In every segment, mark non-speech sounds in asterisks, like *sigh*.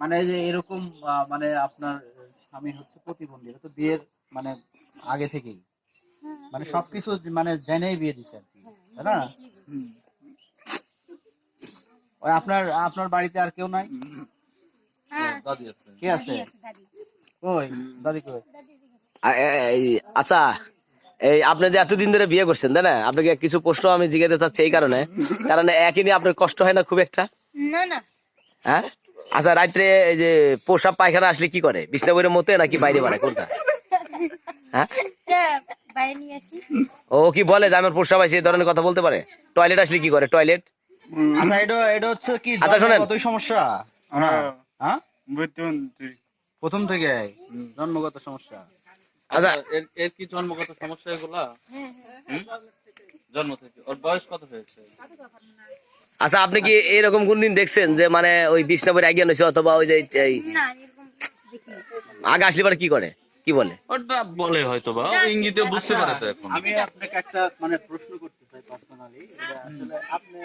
মানে যে এরকম মানে আপনার স্বামী হচ্ছে প্রতিবন্ধী এটা তো বিয়ের মানে আগে থেকেই। হ্যাঁ। মানে সবকিছু মানে জেনেই বিয়ে দিছে আর কি তাই না? ওই আপনার আপনার বাড়িতে আর কেউ নাই? হ্যাঁ দাদি আছে। কে আছে? কই? দাদি কই? আচ্ছা। এই আপনি যে এতদিন ধরে বিয়ে করছেন তাই না? আপনাকে কিছু প্রশ্ন আমি জিজ্ঞাসা চাচ্ছি এই কারণে। কারণ একই নিয়ে আপনার কষ্ট হয় না খুব একটা? না না। হ্যাঁ? আচ্ছা রাত্রে এই যে পোশাক পায়খানা আসলে কি করে? বিছনা বইয়ের মতে নাকি বাইরে বাড়ায়? কোনটা? হ্যাঁ? বাইরে নিয়ে আসি। ও কি বলে যে আমার প্রস্রাব আছে এই ধরনের কথা বলতে পারে? টয়লেট আসলে কি করে? টয়লেট? আচ্ছা এটা এটা হচ্ছে কি? আচ্ছা, শোনেন। কতই সমস্যা? হ্যাঁ, হ্যাঁ। বুদ্ধিমতী। প্রথম থেকে জন্মগত সমস্যা? আচ্ছা এর এর কি জন্মগত সমস্যা এগুলা? জন্ম থেকে। ওর বয়স কত হয়েছে? আচ্ছা আপনি কি এরকম কোন দিন দেখছেন যে মানে ওই বিছনা আগে হয়েছে অথবা ওই যে এই না এরকম আগে আসলে পরে কি করে? কি বলে? ওটা বলে হয়তো বা ইঙ্গিতে বুঝতে পারে তো এখন। আমি আপনাকে একটা মানে প্রশ্ন করতে চাই পার্সোনালি আসলে আপনি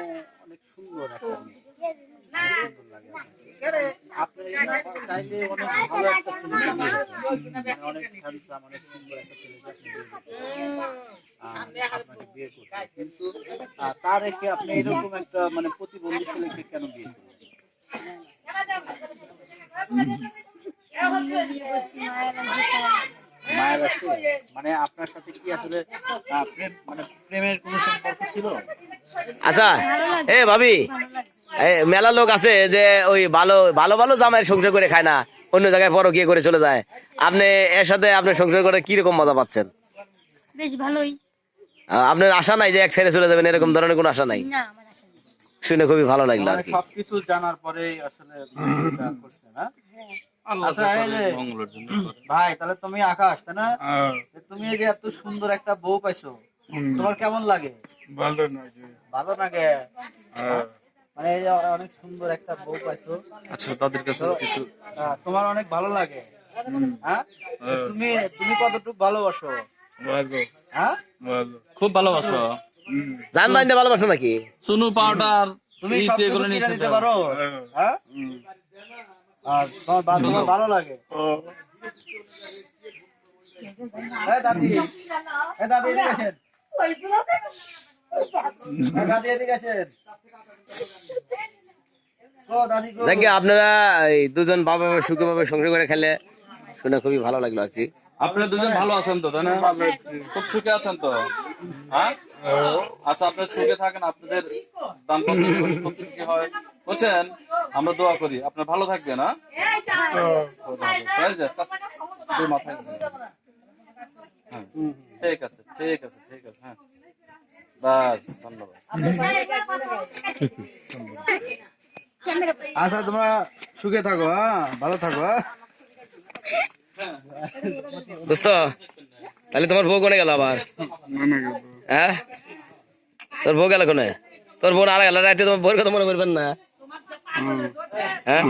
অনেক সুন্দর একটা সুন্দর। আপনি চাইলে অনেক ভালো একটা মানে অনেক হ্যান্ডসাম অনেক সুন্দর একটা ছেলেকে আপনি বিয়ে করতে পারেন। আহ, আপনাকে বিয়ে করতে কিন্তু তার রেখে আপনি এরকম একটা মানে প্রতিবন্ধী ছেলেকে কেন বিয়ে করবেন মায়ের আছে? মানে আপনার সাথে কি আসলে প্রেম মানে প্রেমের কোনো সম্পর্ক ছিল? আচ্ছা এ ভাবি এই মেলা লোক আছে যে ওই ভালো ভালো ভালো জামাইয়ের সংসার করে খায় না। অন্য জায়গায় পরও গিয়ে করে চলে যায়। আপনি এর সাথে আপনি সংসার করে কি রকম মজা পাচ্ছেন? বেশ ভালোই। আপনার আশা নাই যে এক ছেড়ে চলে যাবেন এরকম ধরনের কোনো আশা নাই? না আমার আশা নেই। শুনে খুবই ভালো লাগল আর কি। সবকিছু জানার পরে আসলে করছেন হ্যাঁ। হ্যাঁ আল্লাহ আচ্ছা, ভাই তাহলে তুমি আকাশ তাই না? হ্যাঁ, তুমি এই যে এত সুন্দর একটা বউ পাইছো তোমার কেমন লাগে? ভালো লাগে। ভালো লাগে? হ্যাঁ, অনেক সুন্দর একটা বউ পাইছো। আচ্ছা তাদের কাছে কিছু তোমার অনেক ভালো লাগে। হ্যাঁ? তুমি তুমি কতটুকু ভালোবাসো? ভালো, হ্যাঁ? খুব ভালোবাসো। জান বাইন্দে ভালোবাসো নাকি? সুনু পাউডার তুমি সব নিয়ে কিনে দিতে পারো। হ্যাঁ, আর তোমার ভালো লাগে। দাদি। দাদি এদিকে আসেন। দাদি এদিকে আসেন। যাকে আপনারা এই দুজন বাবা সুখে ভাবে সংসার করে খেলে শুনে খুবই ভালো লাগল আর কি। আপনারা দুজন ভালো আছেন তো তাই না? খুব সুখে আছেন তো? হ্যাঁ? আচ্ছা আপনার সুখে থাকেন আপনাদের দাম্পত্য খুব সুখী হয়। বুঝছেন? আমরা দোয়া করি। আপনার ভালো থাকবেন হ্যাঁ? এই যে, দুই মাথায় দিন। হ্যাঁ, ঠিক আছে ঠিক আছে ঠিক আছে হ্যাঁ। বাস ধন্যবাদ। *laughs* আচ্ছা তোমরা সুখে থাকো হ্যাঁ? ভালো থাকো হ্যাঁ? বুঝতো তাহলে তোমার বউ কোনে গেল আবার? হ্যাঁ? তোর বউ গেল কোনে? তোর বোন আর গেল রাতে তোমার বউর কথা মনে করবেন না। হ্যাঁ?